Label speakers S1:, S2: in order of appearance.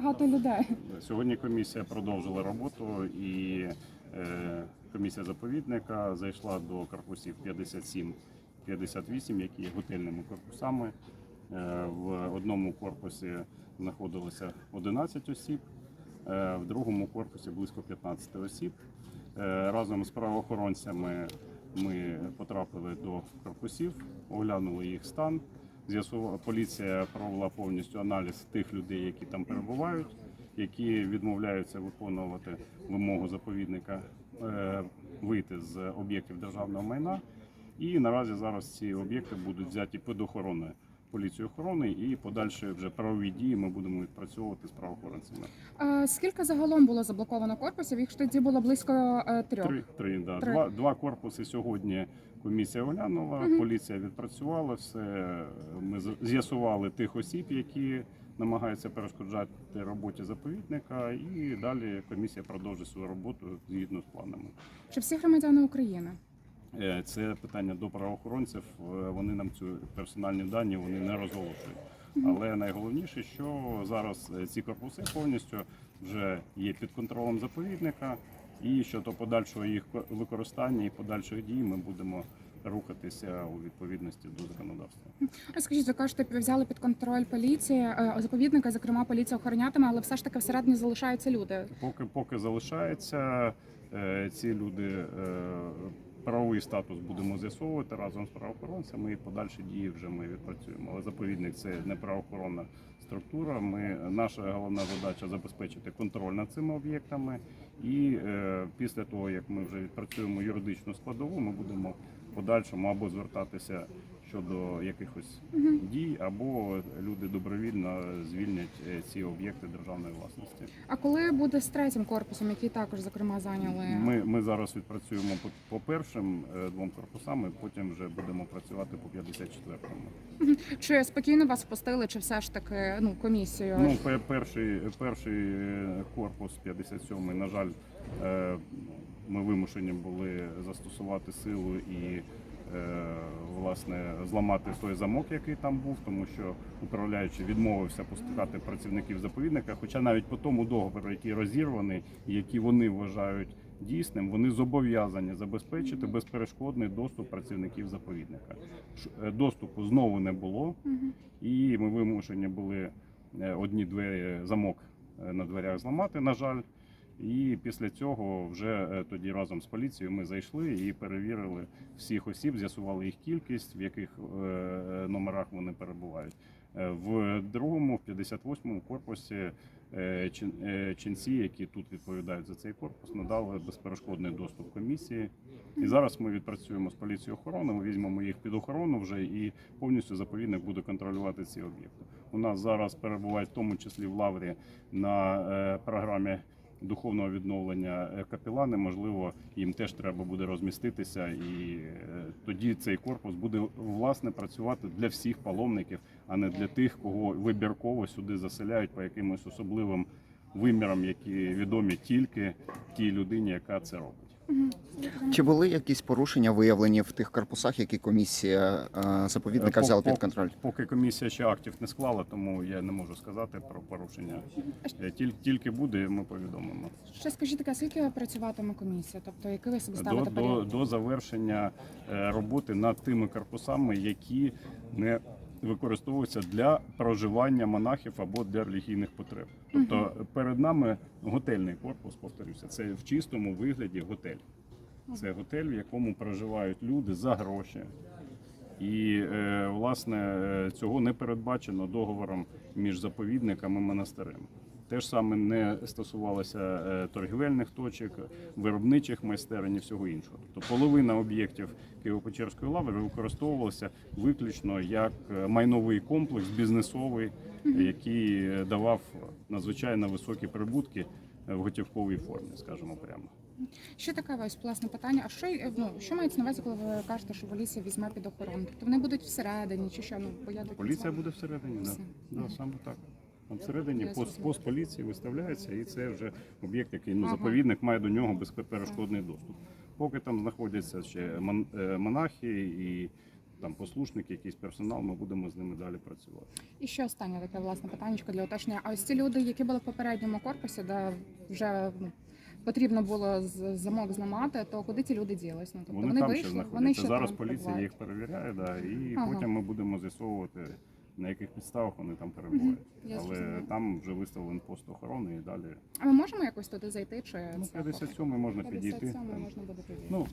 S1: багато людей.
S2: Сьогодні комісія продовжила роботу і е, комісія заповідника зайшла до корпусів 57-58, які є готельними корпусами. Е, В одному корпусі знаходилося 11 осіб, е, в другому корпусі близько 15 осіб. Разом з правоохоронцями ми потрапили до корпусів, оглянули їх стан. З'ясувала поліція провела повністю аналіз тих людей, які там перебувають, які відмовляються виконувати вимогу заповідника е, вийти з об'єктів державного майна. І наразі зараз ці об'єкти будуть взяті під охороною поліції охорони і подальші вже правові дії ми будемо відпрацьовувати з правоохоронцями.
S1: А скільки загалом було заблоковано корпусів? Їх тоді було близько е, трьох.
S2: Три, три, да.
S1: Три.
S2: Два, два корпуси сьогодні комісія оглянула,
S1: Мгм.
S2: поліція відпрацювала все. Ми з'ясували тих осіб, які намагаються перешкоджати роботі заповідника, і далі комісія продовжить свою роботу згідно з планами.
S1: Чи всі громадяни України?
S2: Е, Це питання до правоохоронців. Е, Вони нам цю персональні дані вони не розголошують. Але найголовніше, що зараз е, ці корпуси повністю вже є під контролем заповідника, і щодо подальшого їх використання і подальших дій ми будемо рухатися у відповідності до законодавства.
S1: Скажіть, ви кажете, взяли під контроль поліції заповідника, зокрема поліція охоронятиме, але все ж таки всередині залишаються люди.
S2: Поки поки залишається е, ці люди. Правовий статус будемо з'ясовувати разом з правоохоронцями і подальші дії вже ми відпрацюємо. Але заповідник це не правоохоронна структура. Ми наша головна задача забезпечити контроль над цими об'єктами. І е, після того як ми вже відпрацюємо юридичну складову, ми будемо в подальшому або звертатися щодо якихось дій, або люди добровільно звільнять е, ці об'єкти державної власності.
S1: А коли буде з третім корпусом, який також зокрема зайняли?
S2: Ми, ми зараз відпрацюємо по, по першим е, двом корпусам, потім вже будемо працювати по 54-му.
S1: Чи спокійно вас впустили, чи все ж таки ну комісію?
S2: Ну, перший, перший е, корпус 57-й, на жаль, ми вимушені були застосувати силу і власне зламати той замок, який там був, тому що управляючий відмовився пускати працівників заповідника. Хоча навіть по тому договору, який розірваний, і який вони вважають дійсним, вони зобов'язані забезпечити безперешкодний доступ працівників заповідника. Е, Доступу знову не було. І ми вимушені були е, одні двері замок е, на дверях зламати, на жаль. І після цього вже е, тоді разом з поліцією ми зайшли і перевірили всіх осіб, з'ясували їх кількість, в яких е, номерах вони перебувають. Е, В другому, в 58-му корпусі ченці, які тут відповідають за цей корпус, надали безперешкодний доступ комісії. І зараз ми відпрацюємо з поліцією охорони, ми візьмемо їх під охорону вже і повністю заповідник буде контролювати ці об'єкти. У нас зараз перебувають в тому числі в лаврі на програмі духовного відновлення капілани капелани. Можливо, їм теж треба буде розміститися, і е, тоді цей корпус буде власне працювати для всіх паломників, а не для тих, кого вибірково сюди заселяють по якимось особливим вимірам, які відомі тільки тій людині, яка це робить.
S3: Чи були якісь порушення виявлені в тих корпусах, які комісія е, заповідника
S2: Е,
S3: взяла під контроль?
S2: Поки комісія ще актів не склала, тому я не можу сказати про порушення. Е, тіль- Тільки буде, ми повідомимо.
S1: Ще скажіть таке, скільки працюватиме комісія? Тобто, який ви собі
S2: До,
S1: ставите
S2: до,
S1: період?
S2: до завершення е, роботи над тими корпусами, які не використовуються для проживання монахів або для релігійних потреб. Тобто перед нами готельний корпус, повторюся, це в чистому вигляді готель. Це готель, в якому проживають люди за гроші. І е, власне е, цього не передбачено договором між заповідниками і монастирем. Те ж саме не стосувалося е, торгівельних точок, виробничих майстерень і всього іншого. Тобто половина об'єктів Києво-Печерської лаври використовувалася виключно як е, майновий комплекс, бізнесовий, який е, давав надзвичайно високі прибутки в готівковій формі, скажімо прямо.
S1: Ще таке ось власне питання. А що ну що мається на увазі, коли ви кажете, що поліція візьме під охорону? Тобто вони будуть всередині, чи що? Ну бо я
S2: Поліція буде всередині, да. Да, саме так. Там всередині пост, пост поліції виставляється, і це вже об'єкт, який ну, заповідник має до нього безперешкодний доступ. Поки там знаходяться ще е, монахи і там послушники, якийсь персонал, ми будемо з ними далі працювати.
S1: І ще останнє таке власне питання для уточнення. А ось ці люди, які були в попередньому корпусі, де вже ну, потрібно було з- замок зламати, то куди ці люди ділись? Ну тобто
S2: Вони, там ще знаходяться.
S1: вони ще
S2: Зараз поліція їх перевіряє, да, і
S1: Ага.
S2: потім ми будемо з'ясовувати, на яких підставах вони там перебувають.
S1: Я
S2: Але
S1: зрозуміла.
S2: там вже виставлений пост охорони і далі.
S1: А ми можемо якось туди зайти? Чи
S2: Ну,
S1: це
S2: 57 можна підійти.
S1: 57
S2: там.
S1: можна буде підійти?
S2: Ну,